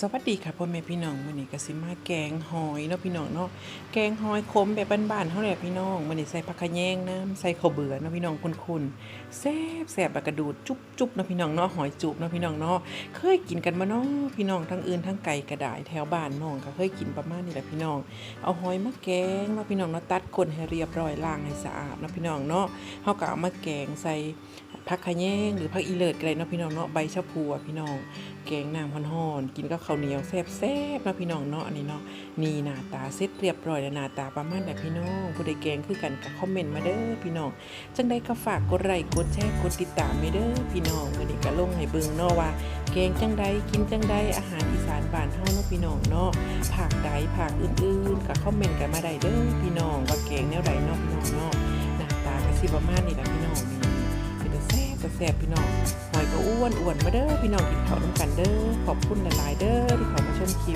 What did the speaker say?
สวัสดีค่ะพ่อแม่พี่น้องมื้อนี้ก็สิมาแกงหอยเนาะพี่น้องเนาะแกงหอยขมแบบบ้านๆเฮาแหละพี่น้องมื้อนี้ใส่ผักขะแยงน้ำใส่ข้าวเบื่อเนาะพี่น้องคุ้นๆแซ่บแซ่บแล้วก็ดูดจุ๊บๆเนาะพี่น้องเนาะหอยจุบเนาะพี่น้องเนาะเคยกินกันบ่เนาะพี่น้องทั้งอื่นทั้งไก่กระดายแถวบ้านน้องก็เคยกินประมาณนี้แหละพี่น้อง เอาหอยมาแกงเนาะพี่น้องเนาะตัดก้นให้เรียบร้อยล้างให้สะอาดเนาะพี่น้องเนาะเฮาก็เอามาแกงใส่ ผักขะแยงหรือผักอีเลิศก็ได้เนาะพี่น้องเนาะใบชะพูอะพี่น้อง แกงน้ำฮ้อนๆกินกับข้าวเหนียวแซ่บๆเนาะพี่น้องเนาะอันนี้เนาะนี่หน้าตาเสร็จเรียบร้อยแล้วหน้าตาประมาณแบบพี่น้องผู้ใดแกงคือกันก็คอมเมนต์มาเด้อพี่น้องจังใดก็ฝากกดไลค์กดแชร์กดติดตามไว้เด้อพี่น้องมื้อนี้ก็ลงให้เบิ่งเนาะว่าแกงจังใดกินจังใดอาหารอีสานบ้านเฮาเนาะพี่น้องเนาะภาคใดภาคอื่นๆก็คอมเมนต์กันมาได้เด้อพี่น้องว่าแกงแนวใดเนาะพี่น้องเนาะหน้าตาก็สิประมาณ แซ่บพี่น้องหอยก็อ้วนอ้วนๆมาเด้อพี่น้องกินข้าวน้ำกันเด้อขอบคุณหลายๆเด้อที่เขามาชมคลิป